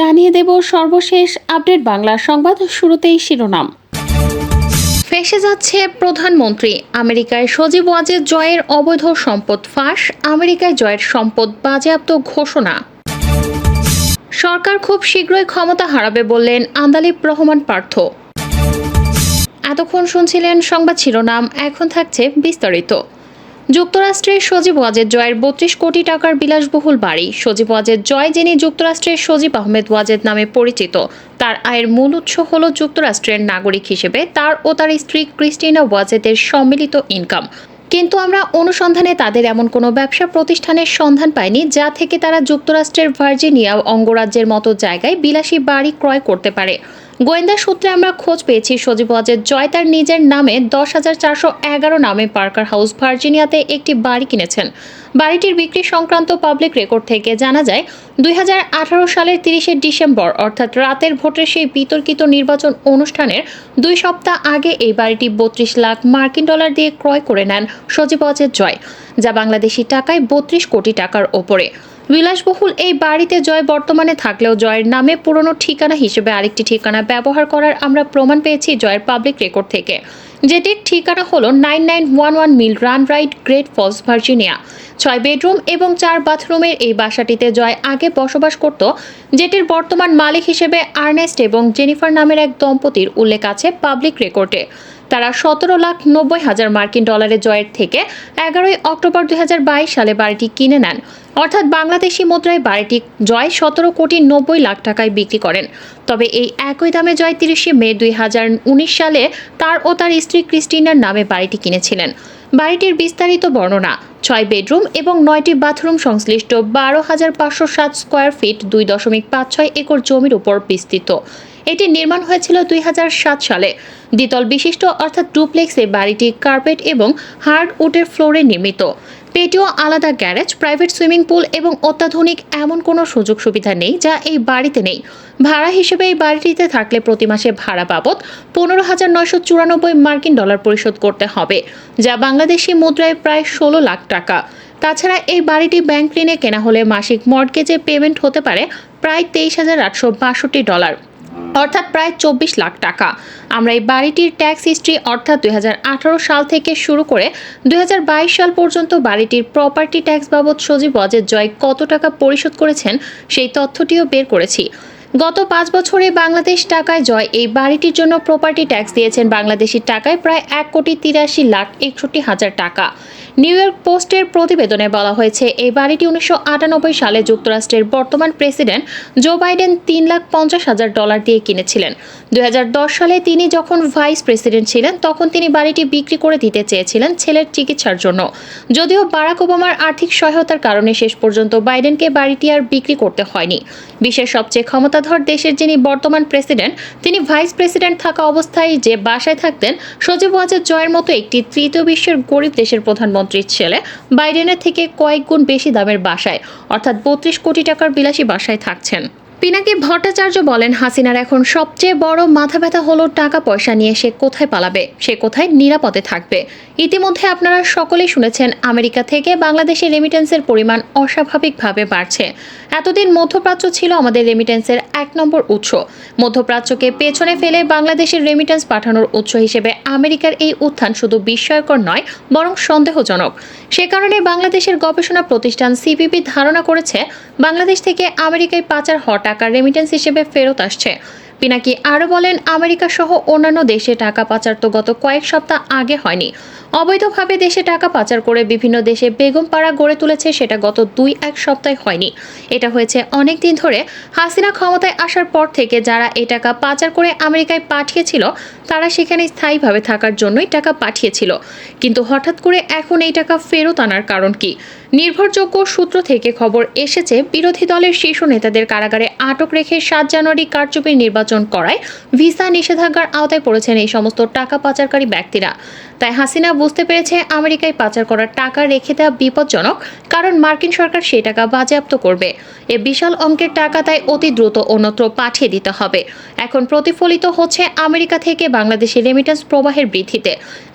জানিয়ে দেব সর্বশেষ আপডেট বাংলা সংবাদ শুরুতেই শিরোনাম। ফেসে যাচ্ছে প্রধানমন্ত্রী। আমেরিকায় সজীব ওয়াজেদ জয়ের অবৈধ সম্পদ ফাঁস, আমেরিকায় জয়ের সম্পদ বাজেয়াপ্ত ঘোষণা। সরকার খুব শীঘ্রই ক্ষমতা হারাবে বললেন আন্দালিব রহমান পার্থ। এতক্ষণ শুনছিলেন সংবাদ শিরোনাম, এখন থাকছে বিস্তারিত। যুক্তরাষ্ট্রের সজীব ওয়াজেদ জয়ের বত্রিশ কোটি টাকার বিলাসবহুল বাড়ি। সজীব ওয়াজেদ জয়, যিনি যুক্তরাষ্ট্রের সজীব আহমেদ ওয়াজেদ নামে পরিচিত, তার আয়ের মূল উৎস হল যুক্তরাষ্ট্রের নাগরিক হিসেবে তার ও তার স্ত্রী ক্রিস্টিনা ওয়াজেদের সম্মিলিত ইনকাম কিন্তু আমরা অনুসন্ধানে তাদের এমন কোনো ব্যবসা প্রতিষ্ঠানের সন্ধান পাইনি, যা থেকে তারা যুক্তরাষ্ট্রের ভার্জিনিয়া অঙ্গরাজ্যের মতো জায়গায় বিলাসী বাড়ি ক্রয় করতে পারে। গোয়েন্দা সূত্রে আমরা খোঁজ পেয়েছি, সজীব ওয়াজেদ জয় তার নিজের নামে দশ হাজার চারশো এগারো নামে পার্কার হাউস ভার্জিনিয়াতে একটি বাড়ি কিনেছেন। বাড়িটির বিক্রি সংক্রান্ত পাবলিক রেকর্ড থেকে জানা যায় দু হাজার আঠারো সালের তিরিশে ডিসেম্বর, অর্থাৎ রাতের ভোটের সেই বিতর্কিত নির্বাচন অনুষ্ঠানের দুই সপ্তাহ আগে এই বাড়িটি বত্রিশ লাখ মার্কিন ডলার দিয়ে ক্রয় করে নেন সজীব ওয়াজেদ জয়, যা বাংলাদেশি টাকায় বত্রিশ কোটি টাকার ওপরে। বিলাসবহুল এই বাড়িতে জয় বর্তমানে থাকলেও জয়ের নামে পুরনো ঠিকানা হিসেবে আরেকটি ঠিকানা ব্যবহার করার আমরা প্রমাণ পেয়েছি জয়ের পাবলিক রেকর্ড থেকে। যেটির ঠিকানা হল nine nine one one mill run right Great Falls, Virginia. ছয় বেডরুম এবং চার বাথরুমের এই বাসাটিতে জয় আগে বসবাস করত, যেটির বর্তমান মালিক হিসেবে আর্নেস্ট এবং জেনিফার নামের এক দম্পতির উল্লেখ আছে পাবলিক রেকর্ডে তারা সতেরো লাখ নব্বই হাজার মার্কিন ডলারের জয়ের থেকে এগারোই অক্টোবর দু হাজার বাইশ সালে বাড়িটি কিনে নেন। অর্থাৎ বাংলাদেশি মুদ্রায় বাড়িটি জয় সতেরো কোটি নব্বই লাখ টাকায় বিক্রি করেন। তবে এই একই দামে জয় তিরিশে মে দুই হাজার উনিশ সালে তার ও তার স্ত্রী ক্রিস্টিনার নামে বাড়িটি কিনেছিলেন। বাড়িটির বিস্তারিত বর্ণনা, ছয় বেডরুম এবং নয়টি বাথরুম সংশ্লিষ্ট বারো হাজার পাঁচশো সাত স্কোয়ার ফিট দুই দশমিক পাঁচ ছয় একর জমির উপর বিস্তৃত। এটি নির্মাণ হয়েছিল দুই হাজার সাত সালে। দ্বিতল বিশিষ্ট অর্থাৎ ডুপ্লেক্স এই বাড়িটি কার্পেট এবং হার্ডউডের ফ্লোরে নির্মিত। পেটিও আলাদা গ্যারেজ, প্রাইভেট সুইমিং পুল এবং অত্যাধুনিক এমন কোনো সুযোগ সুবিধা নেই যা এই বাড়িতে নেই। ভাড়া হিসেবে এই বাড়িটিতে থাকলে প্রতি মাসে ভাড়া বাবদ পনেরো হাজার নয়শো চুরানব্বই মার্কিন ডলার পরিশোধ করতে হবে, যা বাংলাদেশি মুদ্রায় প্রায় ষোলো লাখ টাকা। তাছাড়া এই বাড়িটি ব্যাংক ঋণে কেনা হলে মাসিক মর্টগেজে পেমেন্ট হতে পারে প্রায় তেইশ হাজার আটশো বাষট্টি ডলার। অর্থাৎ প্রায় চব্বিশ লাখ টাকা। আমরা এই বাড়িটির ট্যাক্স হিস্ট্রি অর্থাৎ দুই সাল থেকে শুরু করে দুই সাল পর্যন্ত বাড়িটির প্রপার্টি ট্যাক্স বাবদ সজীব অজের জয় কত টাকা পরিশোধ করেছেন, সেই তথ্যটিও বের করেছি। গত পাঁচ বছরে বাংলাদেশ টাকায় জয় এই বাড়িটির জন্য প্রপার্টি ট্যাক্স দিয়েছেন বাংলাদেশি টাকায় প্রায় এক কোটি তিরাশি লাখ একষট্টি হাজার টাকা। নিউ ইয়র্ক পোস্টের প্রতিবেদনে বলা হয়েছে এই বাড়িটি উনিশশো আটানব্বই সালে যুক্তরাষ্ট্রের বর্তমান প্রেসিডেন্ট জো বাইডেন তিন লাখ পঞ্চাশ হাজার ডলার দিয়ে কিনেছিলেন। দু হাজার দশ সালে তিনি যখন ভাইস প্রেসিডেন্ট ছিলেন, তখন তিনি বাড়িটি বিক্রি করে দিতে চেয়েছিলেন ছেলের চিকিৎসার জন্য। যদিও বারাক ওবামার আর্থিক সহায়তার কারণে শেষ পর্যন্ত বাইডেনকে বাড়িটি আর বিক্রি করতে হয়নি। বিশ্বের সবচেয়ে ক্ষমতাধর দেশের যিনি বর্তমান প্রেসিডেন্ট, তিনি ভাইস প্রেসিডেন্ট থাকা অবস্থায় যে বাসায় থাকতেন, সজীব ওয়াজেদ জয়ের মতো একটি তৃতীয় বিশ্বের গরিব দেশের প্রধানমন্ত্রীর ছেলে বাইডেনের থেকে কয়েক গুণ বেশি দামের বাসায়, অর্থাৎ বত্রিশ কোটি টাকার বিলাসী বাসায় থাকছেন। পিনাকি ভট্টাচার্য বলেন, হাসিনার এখন সবচেয়ে বড় মাথা ব্যথা হলো টাকা পয়সা নিয়ে সে কোথায় পালাবে, সে কোথায় নিরাপদে থাকবে। ইতিমধ্যে আপনারা সকলেই শুনেছেন, আমেরিকা থেকে বাংলাদেশে রেমিটেন্সের পরিমাণ অস্বাভাবিকভাবে বাড়ছে। এতদিন মধ্যপ্রাচ্য ছিল আমাদের রেমিটেন্সের এক নম্বর উৎস। মধ্যপ্রাচ্যকে পেছনে ফেলে বাংলাদেশের রেমিটেন্স পাঠানোর উৎস হিসেবে আমেরিকার এই উত্থান শুধু বিস্ময়কর নয়, বরং সন্দেহজনক। সে কারণে বাংলাদেশের গবেষণা প্রতিষ্ঠান সিপিপি ধারণা করেছে, বাংলাদেশ থেকে আমেরিকায় পাচার হওয়া টাকা রেমিটেন্স হিসেবে ফেরত আসছে। পিনাকি আরও বলেন, আমেরিকা সহ অন্যান্য দেশে টাকা পাচার তো গত কয়েক সপ্তাহ আগে হয়নি। অবৈধভাবে দেশে টাকা পাচার করে বিভিন্ন দেশে বেগম পাড়া গড়ে তুলেছে সেটা গত দুই এক সপ্তাহে হয়নি। এটা হয়েছে অনেক দিন ধরে। হাসিনা ক্ষমতায় আসার পর থেকে যারা এই টাকা পাচার করে আমেরিকায় পাঠিয়েছিল, তারা সেখানে স্থায়ীভাবে থাকার জন্যই টাকা পাঠিয়েছিল। কিন্তু হঠাৎ করে এখন এই টাকা ফেরত আনার কারণ কি? নির্ভরযোগ্য সূত্র থেকে খবর এসেছে, বিরোধী দলের শীর্ষ নেতাদের কারাগারে আটক রেখে সাত জানুয়ারি কারচুপির নির্বাচন করায় ভিসা নিষেধাজ্ঞার আওতায় পড়েছেন এই সমস্ত টাকা পাচারকারী ব্যক্তিরা। তাই হাসিনা বুঝতে পেরেছে আমেরিকায় পাচার করা টাকা রেখে দেওয়া বিপজ্জনক, কারণ মার্কিন সরকার সেই টাকা বাজেয়াপ্ত করবে। এ বিশাল অঙ্কের টাকা তাই অতি দ্রুত অন্যত্র পাঠিয়ে দিতে হবে। এখন প্রতিফলিত হচ্ছে আমেরিকা থেকে বাংলাদেশে রেমিটেন্স প্রবাহের বৃদ্ধিতে।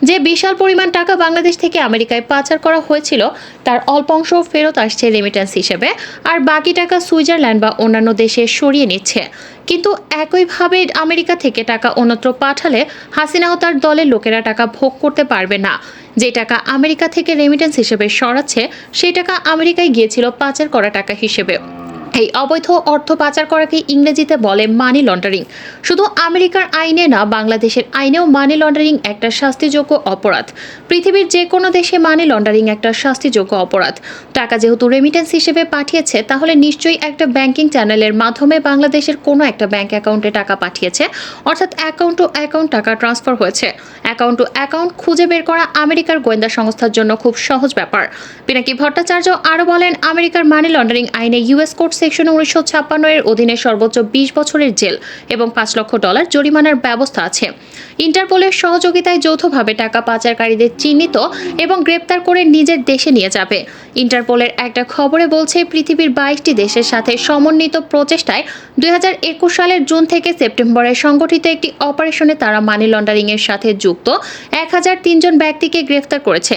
যে বিশাল পরিমাণ টাকা বাংলাদেশ থেকে আমেরিকায় পাচার করা হয়েছিল, তার অল্প অংশ ফেরত আসছে রেমিটেন্স হিসেবে, আর বাকি টাকা সুইজারল্যান্ড বা অন্যান্য দেশে সরিয়ে নিচ্ছে। কিন্তু একইভাবে আমেরিকা থেকে টাকা অন্যত্র পাঠালে হাসিনা ও তার দলের লোকেরা টাকা ভোগ করতে পারবে না। যে টাকা আমেরিকা থেকে রেমিটেন্স হিসেবে সরাচ্ছে, সেই টাকা আমেরিকায় গিয়েছিল পাচার করা টাকা হিসেবে এই অবৈধ অর্থ পাচার করাকে ইংরেজিতে বলে মানি লন্ডারিং শুধু আমেরিকার আইনে না, বাংলাদেশের আইনেও মানি লন্ডারিং একটা শাস্তিযোগ্য অপরাধ। পৃথিবীর যে কোনো দেশে মানি লন্ডারিং একটা শাস্তিযোগ্য অপরাধ। টাকা যেহেতু রেমিটেন্স হিসেবে পাঠিয়েছে, তাহলে নিশ্চয়ই একটা ব্যাংকিং চ্যানেলের মাধ্যমে বাংলাদেশের কোনো একটা ব্যাংক অ্যাকাউন্টে টাকা পাঠিয়েছে। অর্থাৎ অ্যাকাউন্ট টু অ্যাকাউন্ট টাকা ট্রান্সফার হয়েছে। অ্যাকাউন্ট টু অ্যাকাউন্ট খুঁজে বের করা আমেরিকার গোয়েন্দা সংস্থার জন্য খুব সহজ ব্যাপার। পিনাকি ভট্টাচার্য আরও বলেন, আমেরিকার মানি লন্ডারিং আইনে ইউএস কোর্ট সেকশন উনিশশো ছাপ্পান্ন এর অধীনে সর্বোচ্চ বিশ বছরের জেল এবং পাঁচ লক্ষ ডলার জরিমানার ব্যবস্থা আছে। ইন্টারপোলের সহযোগিতায় যৌথভাবে টাকা পাচারকারীদের চিহ্নিত এবং গ্রেপ্তার করে নিজের দেশে নিয়ে যাবে। ইন্টারপোলের একটা খবরে বলছে, পৃথিবীর বাইশটি দেশের সাথে সমন্বিত প্রচেষ্টায় দুই হাজার একুশ সালের জুন থেকে সেপ্টেম্বরে সংগঠিত একটি অপারেশনে তারা মানি লন্ডারিংয়ের সাথে যুক্ত এক হাজার তিনজন ব্যক্তিকে গ্রেফতার করেছে।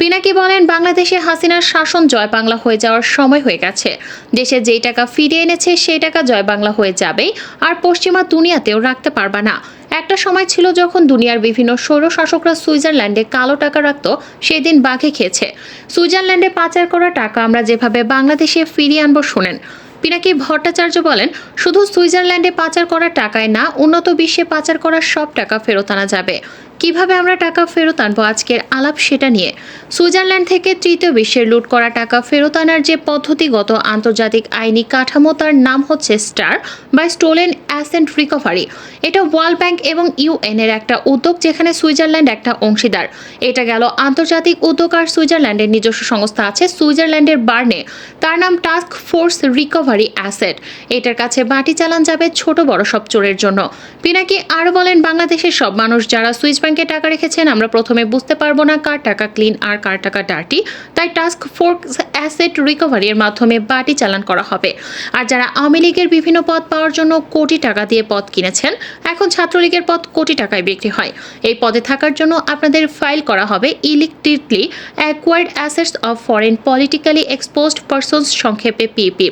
পিনাকি বলেন, বাংলাদেশে হাসিনার শাসন জয় বাংলা হয়ে যাওয়ার সময় হয়ে গেছে। দেশে যেই টাকা ফিরিয়ে এনেছে, সেই টাকা জয় বাংলা হয়ে যাবেই, আর পশ্চিমা দুনিয়াতেও রাখতে পারবা না। একটা সময় ছিল যখন দুনিয়ার বিভিন্ন সৌর শাসকরা সুইজারল্যান্ডে কালো টাকা রাখতো সেই দিন বাঘে খেয়েছে। সুইজারল্যান্ডে পাচার করা টাকা আমরা যেভাবে বাংলাদেশে ফিরিয়ে আনব শোনেন। পিনাকি ভট্টাচার্য বলেন, শুধু সুইজারল্যান্ডে পাচার করা টাকায় না, উন্নত বিশ্বে পাচার করা সব টাকা ফেরত আনা যাবে। কীভাবে আমরা টাকা ফেরত আনব আজকের আলাপ সেটা নিয়ে? সুইজারল্যান্ড থেকে তৃতীয় বিশ্বের লুট করা টাকা ফেরত আনার যে পদ্ধতিগত আন্তর্জাতিক আইনি কাঠামো, তার নাম হচ্ছে স্টার বা স্টোলেন অ্যাসেন্ট রিকভারি। এটা ওয়ার্ল্ড ব্যাংক এবং ইউএন এর একটা উদ্যোগ যেখানে সুইজারল্যান্ড একটা অংশীদার। এটা গেল আন্তর্জাতিক উদ্যোগ আর সুইজারল্যান্ডের নিজস্ব সংস্থা আছে সুইজারল্যান্ডের বার্নে। তার নাম টাস্ক ফোর্স রিকভারি অ্যাসেট। এটার কাছে বাটি চালান যাবে ছোট বড় সব চোরের জন্য। পিনাকি আরও বলেন, বাংলাদেশের সব মানুষ যারা সুইস ব্যাংকে টাকা রেখেছেন, আমরা প্রথমে বুঝতে পারব না কার টাকা ক্লিন আর কার টাকা ডার্টি, তাই টাস্ক ফোর্স অ্যাসেট রিকভারির মাধ্যমে বাটি চালান করা হবে। আর যারা আওয়ামী লীগের বিভিন্ন পদ পাওয়ার জন্য কোটি টাকা দিয়ে পদ কিনেছেন, এখন ছাত্রলীগের পদ কোটি টাকায় বিক্রি হয়। এই পদে থাকার জন্য আপনাদের ফাইল করা হবে electrically acquired assets of foreign politically exposed persons সংক্ষেপে পিপি।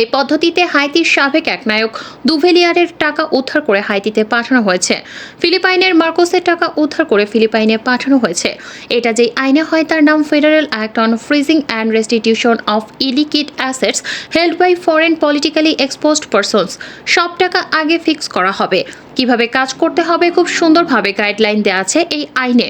এই পদ্ধতিতে হাইতির সাবেক একনায়ক দুভেলিয়ারের টাকা উদ্ধার করে হাইতিতে পাঠানো হয়েছে। ফিলিপাইনের মার্কোসের টাকা উদ্ধার করে ফিলিপাইনে পাঠানো হয়েছে। এটা যেই আইনে হয়, তার নাম federal act on freezing and restitution of illicit assets, held by foreign politically exposed persons. সব টাকা আগে ফিক্স করা হবে। কীভাবে কাজ করতে হবে, খুব সুন্দরভাবে গাইডলাইন দেওয়া আছে এই আইনে।